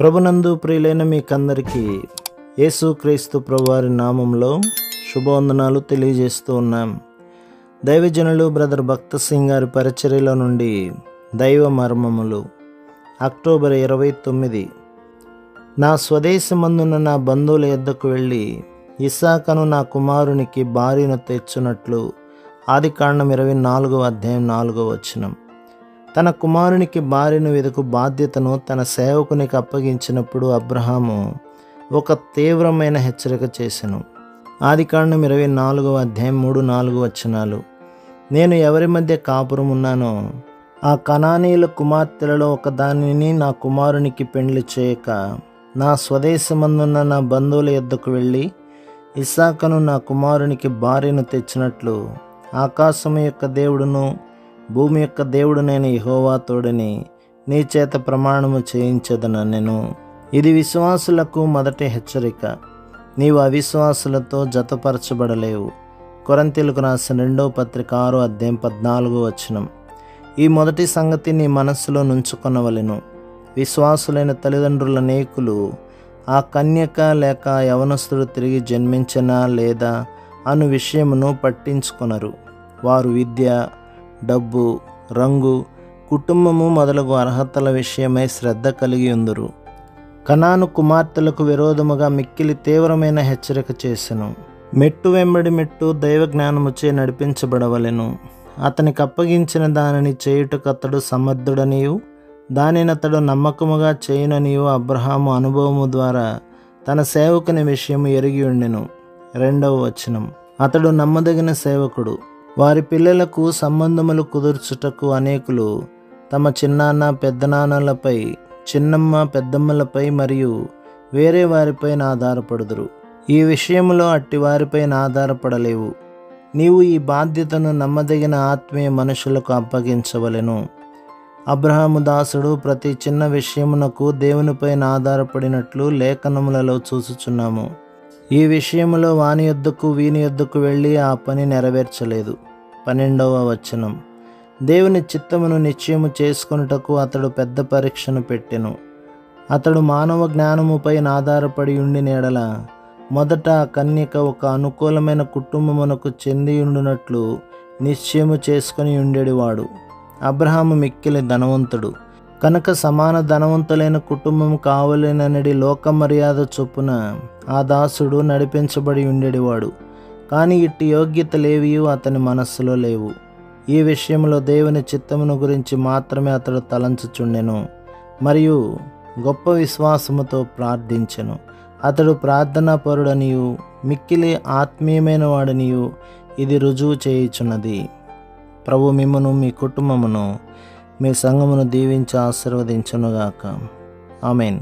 ప్రభునందు ప్రియులైన మీకందరికీ యేసుక్రీస్తు ప్రభువారి నామంలో శుభవందనాలు తెలియజేస్తూ ఉన్నాం. దైవజనులు బ్రదర్ భక్త సింగ్ గారి పరిచర్యలో నుండి దైవ మర్మములు. అక్టోబర్ ఇరవై తొమ్మిది. నా స్వదేశమందున్న నా బంధువుల యొద్దకు వెళ్ళి ఇసాకను నా కుమారునికి భార్యను తెచ్చునట్లు ఆది కాండం ఇరవై నాలుగవ అధ్యాయం నాలుగవ వచనం. తన కుమారునికి భార్యను వెతుకు బాధ్యతను తన సేవకునికి అప్పగించినప్పుడు అబ్రహాము ఒక తీవ్రమైన హెచ్చరిక చేశాను ఆది కాండం ఇరవై నాలుగవ అధ్యాయం మూడు నాలుగు వచనాలు. నేను ఎవరి మధ్య కాపురం ఉన్నానో ఆ కణానీయుల కుమార్తెలలో ఒకదానిని నా కుమారునికి పెండ్లి చేయక నా స్వదేశమందున్న నా బంధువుల యొద్దకు వెళ్ళి ఇసాకను నా కుమారునికి భార్యను తెచ్చినట్లు ఆకాశము యొక్క దేవుడును భూమి యొక్క దేవుడు నేను యహోవా తోడని నీ చేత ప్రమాణము చేయించదనెను ఇది విశ్వాసులకు మొదటి హెచ్చరిక. నీవు అవిశ్వాసులతో జతపరచబడలేవు. కొరంతీలకు రాసిన రెండవ పత్రిక ఆరో అధ్యాయం పద్నాలుగో వచనం. ఈ మొదటి సంగతి నీ మనస్సులో నుంచుకొనవలెను. విశ్వాసులైన తల్లిదండ్రుల నేకులు ఆ కన్యక లేక యవనస్తుడు తిరిగి జన్మించనా లేదా అను విషయమును పట్టించుకొనరు. వారు విద్య డబ్బు రంగు కుటుంబము మొదలగు అర్హతల విషయమై శ్రద్ధ కలిగి ఉందరు కనాను కుమార్తెలకు విరోధముగా మిక్కిలి తీవ్రమైన హెచ్చరిక చేసెను. మెట్టు వెంబడి మెట్టు దైవ జ్ఞానముచే నడిపించబడవలెను. అతనికి అప్పగించిన దానిని చేయుటకు అతడు సమర్థుడనియు దానిని అతడు నమ్మకముగా చేయుననియు అబ్రహాము అనుభవము ద్వారా తన సేవకుని విషయము ఎరిగి ఉండెను. రెండవ వచనం. అతడు నమ్మదగిన సేవకుడు. వారి పిల్లలకు సంబంధములు కుదుర్చుటకు అనేకులు తమ చిన్నాన్న పెద్దనాన్నలపై చిన్నమ్మ పెద్దమ్మలపై మరియు వేరే వారిపైన ఆధారపడుదురు. ఈ విషయంలో అట్టి వారిపైన ఆధారపడలేవు. నీవు ఈ బాధ్యతను నమ్మదగిన ఆత్మీయ మనుషులకు అప్పగించవలెను. అబ్రహాము దాసుడు ప్రతి చిన్న విషయమునకు దేవునిపైన ఆధారపడినట్లు లేఖనములలో చూసుచున్నాము ఈ విషయంలో వాని యొద్దకు వీని యొద్దకు వెళ్ళి ఆ పని నెరవేర్చలేదు. పన్నెండవ వచనం. దేవుని చిత్తమును నిశ్చయము చేసుకొనుటకు అతడు పెద్ద పరీక్షను పెట్టెను. అతడు మానవ జ్ఞానముపై ఆధారపడి ఉండి నేడల మొదట కన్యక ఒక అనుకూలమైన కుటుంబమునకు చెంది ఉండునట్లు నిశ్చయము చేసుకుని ఉండేడివాడు అబ్రహాము మిక్కిలి ధనవంతుడు. కనుక సమాన ధనవంతులైన కుటుంబం కావలేననడి లోక మర్యాద చొప్పున ఆ దాసుడు నడిపించబడి ఉండేడివాడు కానీ ఇట్టి యోగ్యతలేవియు అతని మనస్సులో లేవు. ఈ విషయంలో దేవుని చిత్తమును గురించి మాత్రమే అతడు తలంచుచుండెను మరియు గొప్ప విశ్వాసముతో ప్రార్థించెను. అతడు ప్రార్థనా పరుడనియు మిక్కిలి ఆత్మీయమైన వాడనియు ఇది రుజువు చేయుచున్నది. ప్రభు మిమ్మను మీ కుటుంబమును మీ సంఘమును దీవించి ఆశీర్వదించునుగాక. ఆమెన్.